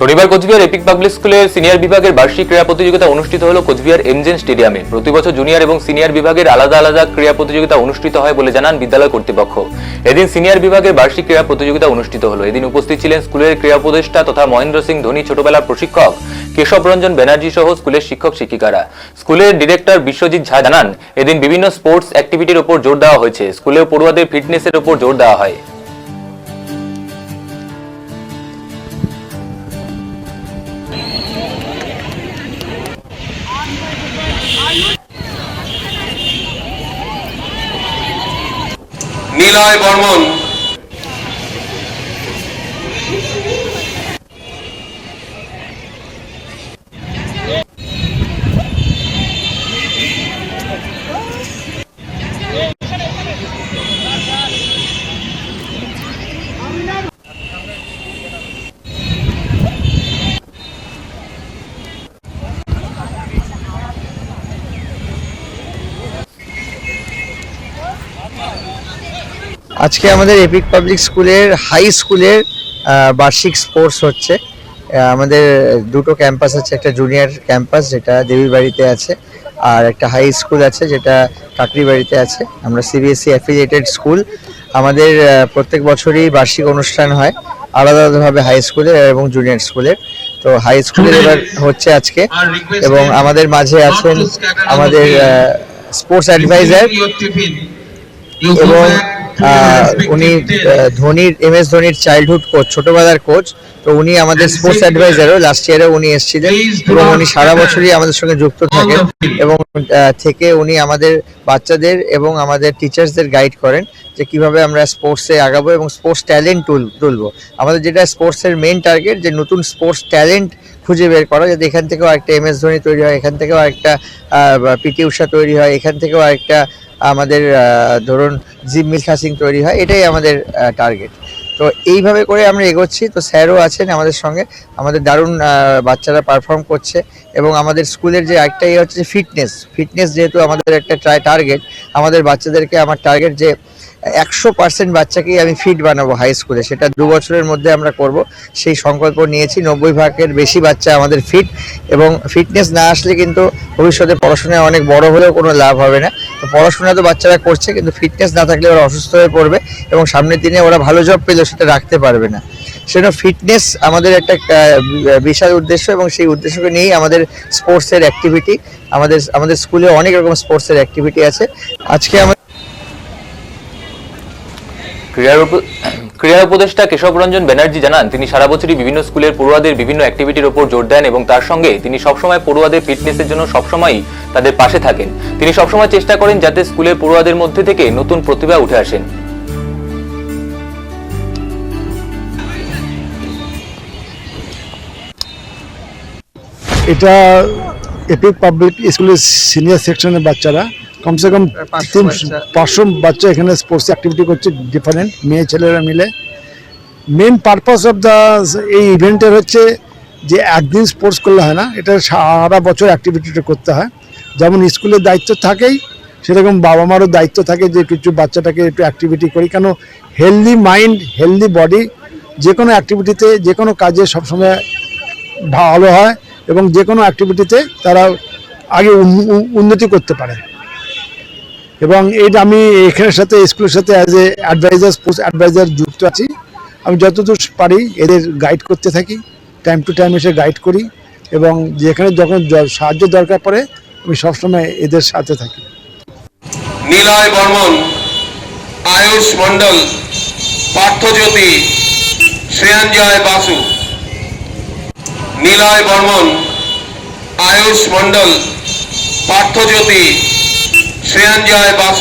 শনিবার Cooch Behar epic public স্কুলের senior বিভাগের বার্ষিক ক্রীড়া প্রতিযোগিতা অনুষ্ঠিত হলো কোচবিহার এমজেন স্টেডিয়ামে প্রতি বছর জুনিয়র এবং সিনিয়র বিভাগের আলাদা আলাদা ক্রীড়া প্রতিযোগিতা অনুষ্ঠিত হয় বলে জানান বিদ্যালয় কর্তৃপক্ষ। এদিন সিনিয়র বিভাগের বার্ষিক ক্রীড়া প্রতিযোগিতা অনুষ্ঠিত হলো। এদিন উপস্থিত ছিলেন স্কুলের ক্রীড়া উপদেষ্টা তথা মহেন্দ্র সিং ধোনি, ছোটবেলার প্রশিক্ষক কেশব রঞ্জন ব্যানার্জি সহ স্কুলের শিক্ষক শিক্ষিকারা। স্কুলের ডিরেক্টর বিশ্বজিৎ ঝা জানান, এদিন বিভিন্ন স্পোর্টস অ্যাক্টিভিটির উপর জোর দেওয়া হয়েছে। স্কুলের পড়ুয়াদের ফিটনেসের উপর জোর দেওয়া হয়। নিলয় বর্মন। আজকে আমাদের এপিক পাবলিক স্কুলের হাই স্কুলের বার্ষিক স্পোর্টস হচ্ছে আমাদের দুটো ক্যাম্পাস আছে একটা জুনিয়র ক্যাম্পাস যেটা দেবীর বাড়িতে আছে আর একটা হাই স্কুল আছে যেটা কাকরি বাড়িতে আছে আমরা সিবিএসসি অ্যাফিলিয়েটেড স্কুল আমাদের প্রত্যেক বছরই বার্ষিক অনুষ্ঠান হয় আলাদা আলাদাভাবে হাই স্কুলের এবং জুনিয়র স্কুলের তো হাই স্কুলের এবার হচ্ছে আজকে এবং আমাদের মাঝে আছেন আমাদের স্পোর্টস অ্যাডভাইজার এবং উনি ধোনির এম এস ধোনির চাইল্ডহুড কোচ ছোটবেলার কোচ তো উনি আমাদের স্পোর্টস অ্যাডভাইজারও লাস্ট ইয়ারে উনি এসেছিলেন এবং উনি সারা বছরই আমাদের সঙ্গে যুক্ত থাকেন এবং থেকে উনি আমাদের বাচ্চাদের এবং আমাদের টিচার্সদের গাইড করেন যে কীভাবে আমরা স্পোর্টসে আগাবো এবং স্পোর্টস ট্যালেন্ট তুলবো। আমাদের যেটা স্পোর্টসের মেন টার্গেট যে নতুন স্পোর্টস ট্যালেন্ট খুঁজে বের করা যাতে এখান থেকেও একটা এম এস ধোনি তৈরি হয় এখান থেকেও একটা পিটি উষা তৈরি হয় এখান থেকেও একটা আমাদের ধরুন জিম মিলখা সিং তৈরি হয়, এটাই আমাদের টার্গেট তো এইভাবে করে আমরা এগোচ্ছি, তো স্যারও আছেন আমাদের সঙ্গে, আমাদের দারুণ বাচ্চারা পারফর্ম করছে, এবং আমাদের স্কুলের যে একটা ইয়ে হচ্ছে ফিটনেস ফিটনেস যেহেতু আমাদের একটা ট্রাই টার্গেট আমাদের বাচ্চাদেরকে আমার টার্গেট যে একশো পার্সেন্ট বাচ্চাকেই আমি ফিট বানাবো হাই স্কুলে সেটা দু বছরের মধ্যে আমরা করব, সেই সংকল্প নিয়েছি, নব্বই ভাগের বেশি বাচ্চা আমাদের ফিট এবং ফিটনেস না আসলে কিন্তু ভবিষ্যতে পড়াশোনায় অনেক বড় হলেও কোনো লাভ হবে না তো পড়াশোনা তো বাচ্চারা করছে, কিন্তু ফিটনেস না থাকলে ওরা অসুস্থ হয়ে পড়বে এবং সামনের দিনে ওরা ভালো জব পেলেও সেটা রাখতে পারবে না। সেটা ফিটনেস আমাদের একটা বিশাল উদ্দেশ্য এবং সেই উদ্দেশ্যকে নিয়েই আমাদের স্পোর্টসের অ্যাক্টিভিটি আমাদের আমাদের স্কুলে অনেক রকম স্পোর্টসের অ্যাক্টিভিটি আছে। আজকে আমাদের ক্রীড়া উপদেষ্টা কেশব রঞ্জন ব্যানার্জি জানান, তিনি সারা বছরই বিভিন্ন স্কুলের পড়ুয়াদের বিভিন্ন অ্যাক্টিভিটির ওপর জোর দেন এবং তার সঙ্গে তিনি সবসময় পড়ুয়াদের ফিটনেসের জন্য সবসময়ই তাদের পাশে থাকেন। তিনি সবসময় চেষ্টা করেন যাতে স্কুলের পড়ুয়াদের মধ্যে থেকে নতুন প্রতিভা উঠে আসেন। এটা এপিক পাবলিক স্কুলের সিনিয়র সেকশনের বাচ্চারা কমসে কম পাঁচশো বাচ্চা। পাঁচশো বাচ্চা এখানে স্পোর্টস অ্যাক্টিভিটি করছে ডিফারেন্ট মেয়ে ছেলেরা মিলে। মেন পারপাস অফ দ্য এই ইভেন্টের হচ্ছে যে একদিন স্পোর্টস করলে হয় না এটা সারা বছর অ্যাক্টিভিটিটা করতে হয়। যেমন স্কুলের দায়িত্ব থাকেই সেরকম বাবা মারও দায়িত্ব থাকে যে কিছু বাচ্চাটাকে একটু অ্যাক্টিভিটি করি। কেন হেলদি মাইন্ড হেলদি বডি যে কোনো অ্যাক্টিভিটিতে যে কোনো কাজে সবসময় ভালো হয় এবং যে কোনো অ্যাক্টিভিটিতে তারা আগে উন্নতি করতে পারে। এবং এইটা আমি এখানের সাথে, স্কুলের সাথে as a adviser sports adviser যুক্ত আছি। আমি যতদূর পারি এদের গাইড করতে থাকি টাইম টু টাইম এসে গাইড করি এবং যেখানে যখন সাহায্য দরকার পড়ে, আমি সবসময় এদের সাথে থাকি। নিলয় বর্মন, আয়ুষ মণ্ডল, পার্থজ্যোতি, শ্রেয়াঞ্জয় বাসু। নিলয় বর্মন, আয়ুষ মণ্ডল, পার্থজ্যোতি শ্রেয়াঞ্জয় বাসু